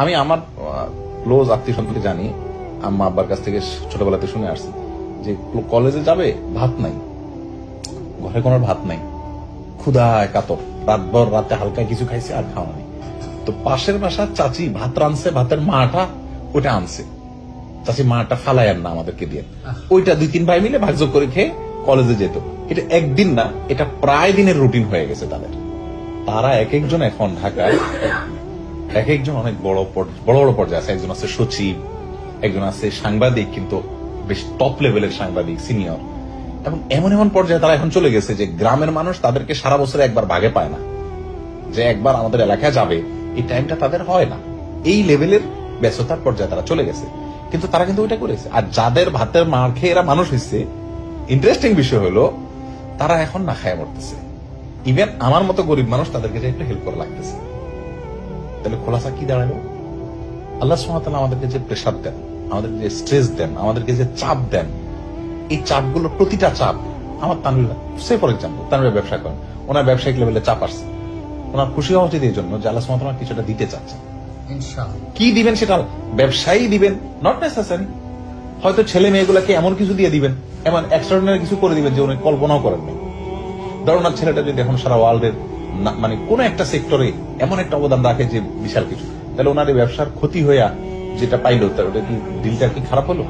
আমি আমার ক্লোজ আত্মীয় সম্পর্কে জানি আম্মা আব্বার কাছ থেকে ছোটবেলাতে শুনে আসছি যে কলেজে যাবে? ভাত নাই। ঘরে কোনো ভাত নাই। ক্ষুধায় কাতর। রাতভর রাতে হালকা কিছু খাইছে আর খাওয়া নেই তো পাশের বাসার চাচি ভাত রানছে ভাতের মাটা ওটা আনছে। চাচি মাটা ফালাইয়ার না আমাদেরকে দিয়ে। ওইটা দুই তিন ভাই মিলে ভাগযোগ করে খেয়ে কলেজে যেত। এটা একদিন না এটা প্রায় দিনের রুটিন হয়ে গেছে তাদের। তারা এক একজন এখন ঢাকায় এক একজন অনেক বড় বড় বড় পর্যায়ে আছে। একজন আছে সচিব, একজন আছে সাংবাদিক, কিন্তু বেশ টপ লেভেলের সাংবাদিক সিনিয়র এবং এমন এমন পর্যায়ে তারা এখন চলে গেছে যে গ্রামের মানুষ তাদেরকে সারা বছরে একবার ভাগে পায় না। যে একবার আমাদের এলাকায় যাবে, এই টাইমটা তাদের হয় না। এই লেভেলের ব্যস্ততার পর্যায়ে তারা চলে গেছে। কিন্তু তারা কিন্তু ওইটা করেছে। আর যাদের ভাতের মার খেয়ে এরা মানুষ হয়েছে ইন্টারেস্টিং বিষয় হলো, তারা এখন না খায় মরতেছে। ইভেন আমার মতো গরিব মানুষ তাদেরকে একটু হেল্প করা লাগতেছে। তাহলে খোলাসা কি দাঁড়াল? আল্লাহ সুমাতাল আমাদেরকে যে প্রেশার দেন আমাদেরকে যে স্ট্রেস দেন আমাদেরকে যে চাপ দেন এই চাপগুলো প্রতিটা চাপ আমার তানভীর সে ফর এক্সাম্পল তানভীর ব্যবসা করেন ওনার ব্যবসায়িক লেভেলে চাপ আসছে। ওনার খুশি হওয়া উচিত এই জন্য যে আল্লাহ সুমাতাল কিছুটা দিতে চাচ্ছেন। কি দিবেন সেটা ব্যবসায়ী দিবেন নট নেসেসারি হয়তো ছেলে মেয়েগুলোকে এমন কিছু দিয়ে দিবেন এমন এক্সট্রাঅর্ডিনারি কিছু করে দিবেন যে উনি কল্পনাও করেন নাই। ধরুন না ছেলেটা যদি এখন সারা ওয়ার্ল্ডের মানে কোন একটা সেক্টরে এমন একটা অবদান রাখে যে বিশাল কিছু, তাহলে ওনার ব্যবসার ক্ষতি হইয়া যেটা পাইলো, তার ওটা কি ডিলটা কি খারাপ হলো?